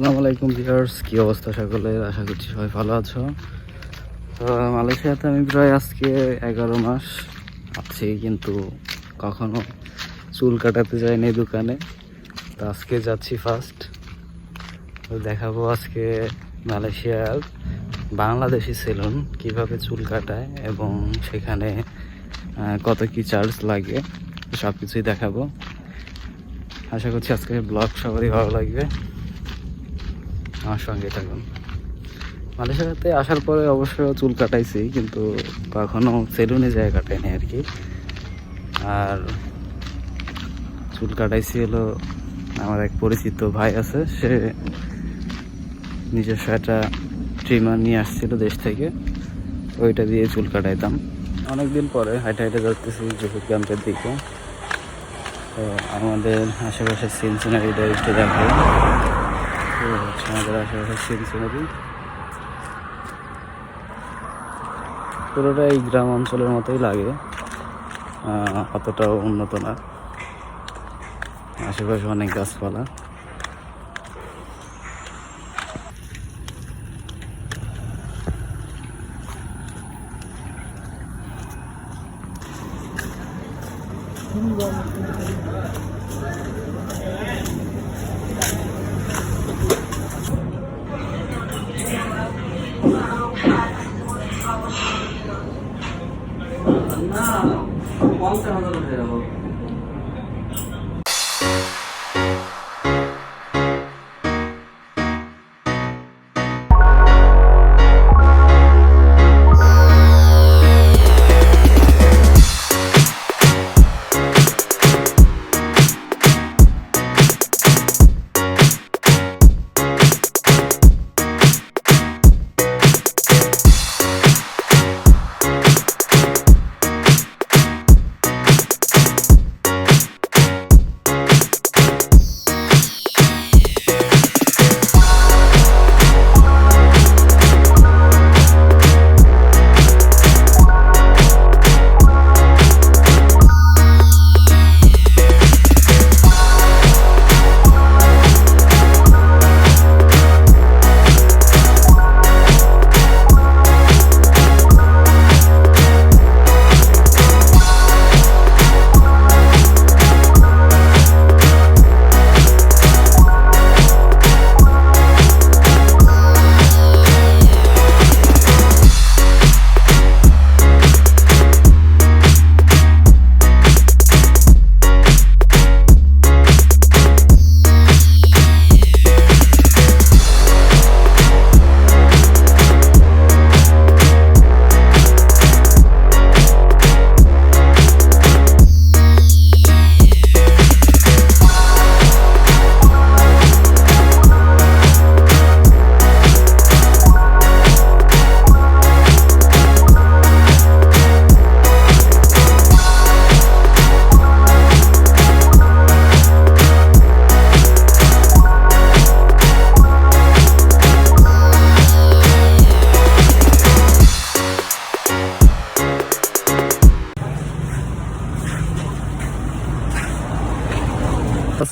আসসালামু আলাইকুম ভিউয়ার্স কি অবস্থা সকলের? আশা করছি সবাই ভালো আছো। তো, মালয়েশিয়াতে আমি প্রায় আজকে এগারো মাস আছি, কিন্তু কখনো চুল কাটাতে যাইনি দোকানে। তো আজকে যাচ্ছি ফার্স্ট দেখাবো আজকে মালয়েশিয়ার বাংলাদেশি সেলুন কীভাবে চুল কাটায় এবং সেখানে কত কি চার্জ লাগে সব কিছুই দেখাবো। আশা করছি আজকে ব্লগ সবারই ভালো লাগবে। আমার সঙ্গে থাকুন মালয়েশিয়াতে আসার পরে অবশ্য চুল কাটাইছি, কিন্তু কখনো সেলুনে যায় কাটাইনি আর কি। আর চুল কাটাইছি হলো আমার এক পরিচিত ভাই আছে, সে নিজস্ব একটা ট্রিমার নিয়ে আসছিল দেশ থেকে। ওইটা দিয়ে চুল কাটাইতাম। অনেকদিন পরে হাইটে হাইটে যাচ্তেছি জহুর ক্যাম্পের দিকে। তো আমাদের আশেপাশে সিন সিনারিটা একটু দেখো। আশেপাশে সিনারি পুরোটা এই গ্রাম অঞ্চলের মতোই লাগে। অতটাও উন্নত না। আশেপাশে অনেক গাছপালা। 我是在杭州读书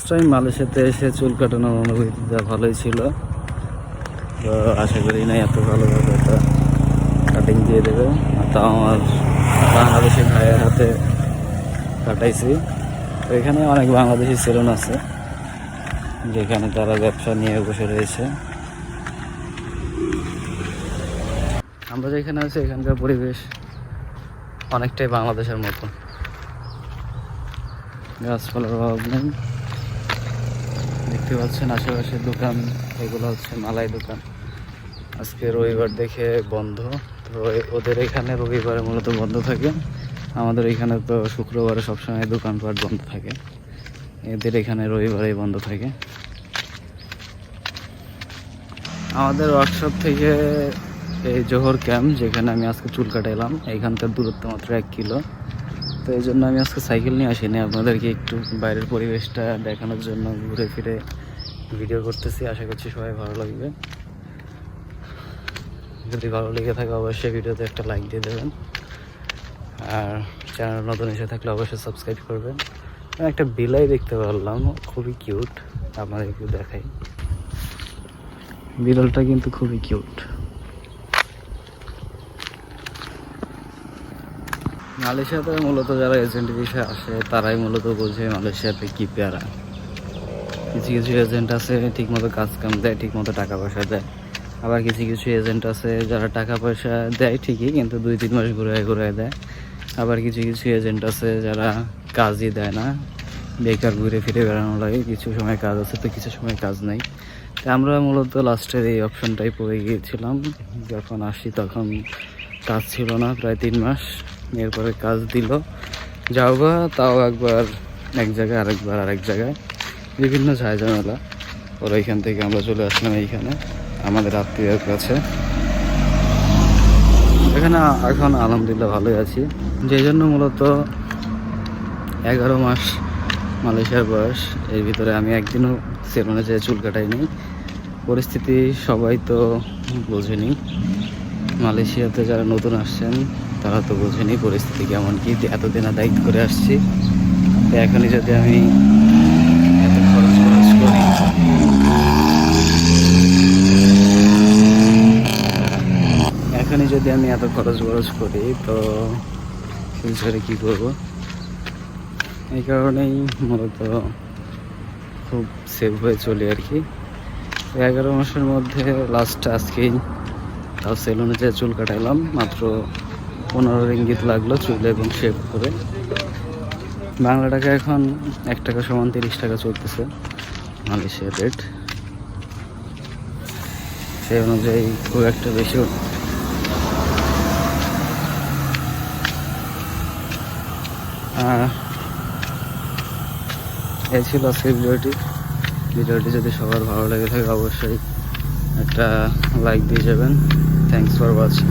টাইম মালয়েশিয়াতে এসে চুল কাটানোর অনুভূতিটা ভালোই ছিল। তো আশা করি না এত ভালোভাবে এটা কাটিং দিয়ে দেবে। তাও আমার বাংলাদেশি ভাইয়ের হাতে কাটাইছি। এখানে অনেক বাংলাদেশি সেলুন আছে, যেখানে তারা ব্যবসা নিয়ে বসে রয়েছে। আমরা যেখানে আছি, এখানকার পরিবেশ অনেকটাই বাংলাদেশের মতো। গাছপালার অভাব নেই। দেখতে পাচ্ছেন আশেপাশের দোকান, এগুলো হচ্ছে মালাই দোকান। আজকে রবিবার দেখে বন্ধ, তো ওদের এখানে রবিবারে মূলত বন্ধ থাকে। আমাদের এখানে তো শুক্রবারে সবসময় দোকানপাট বন্ধ থাকে। এদের এখানে রবিবারে বন্ধ থাকে। আমাদের ওয়ার্কশপ থেকে এই জোহর ক্যাম্প, যেখানে আমি আজকে চুল কাটাইলাম এইখানকার দূরত্ব মাত্র এক কিলো। তো এই জন্য আমি আজকে সাইকেল নিয়ে আসিনি, আপনাদেরকে একটু বাইরের পরিবেশটা দেখানোর জন্য ঘুরে ফিরে ভিডিও করতেছি, আশা করছি সবাই ভালো লাগবে। যদি ভালো লেগে থাকে অবশ্যই ভিডিওতে একটা লাইক দিয়ে দেবেন। আর চ্যানেল নতুন এসে থাকলে অবশ্যই সাবস্ক্রাইব করবেন। একটা বিলাই দেখতে পারলাম, খুবই কিউট আপনাদের একটু দেখাই। বিড়ালটা কিন্তু খুবই কিউট মালয়েশিয়াতে মূলত যারা এজেন্ট বিষয়ে আসে, তারাই মূলত বোঝে মালয়েশিয়াতে কি পেয়ারা। কিছু কিছু এজেন্ট আছে, ঠিকমতো কাজ কাম দেয়, ঠিকমতো টাকা পয়সা দেয়। আবার কিছু কিছু এজেন্ট আছে, যারা টাকা পয়সা দেয় ঠিকই, কিন্তু দুই তিন মাস ঘুরে ঘুরে দেয়। আবার কিছু কিছু এজেন্ট আছে, যারা কাজই দেয় না। বেকার ঘুরে ফিরে বেড়ানো লাগে, কিছু সময় কাজ আছে তো কিছু সময় কাজ নেই। তো আমরা মূলত লাস্টের এই অপশনটাই পড়ে গিয়েছিলাম। যখন আসি তখন কাজ ছিল না, প্রায় তিন মাস। এরপরে কাজ দিল। যাও বা তাও একবার, এক জায়গায়, আরেকবার, আরেক জায়গায়। বিভিন্ন ঝামেলা ওর ওইখান থেকে আমরা চলে আসলাম এইখানে, আমাদের আত্মীয়ের কাছে। এখানে এখন আলহামদুলিল্লাহ ভালোই আছি। যে জন্য মূলত এগারো মাস মালয়েশিয়ার বয়স। এর ভিতরে আমি একদিনও সেলুনে যেয়ে চুল কাটাই নি পরিস্থিতি সবাই তো বোঝেনি। মালয়েশিয়াতে যারা নতুন আসছেন তারা তো বোঝেনি পরিস্থিতি কেমন কি। এতদিন দায়িত্ব করে আসছি। এখনই যদি আমি এত খরচ খরচ করি, এখনই যদি আমি এত খরচ খরচ করি, তো ফিউচারে কী করব? এই কারণেই মূলত খুব সেভ হয়ে চলি আর কি। এগারো মাসের মধ্যে লাস্ট আজকেই তাও সেলুনে যেয়ে চুল কাটাইলাম, মাত্র পনেরো ইঙ্গিত লাগল চুল এবং শেভ করে। বাংলা টাকা এখন এক টাকা সমান তিরিশ টাকা চলতেছে মালয়েশিয়ার রেট সেই অনুযায়ী খুব একটা বেশি এই ছিল আজকের ভিডিওটি। ভিডিওটি যদি সবার ভালো লেগে থাকে অবশ্যই একটা লাইক দিয়ে যাবেন। Thanks for watching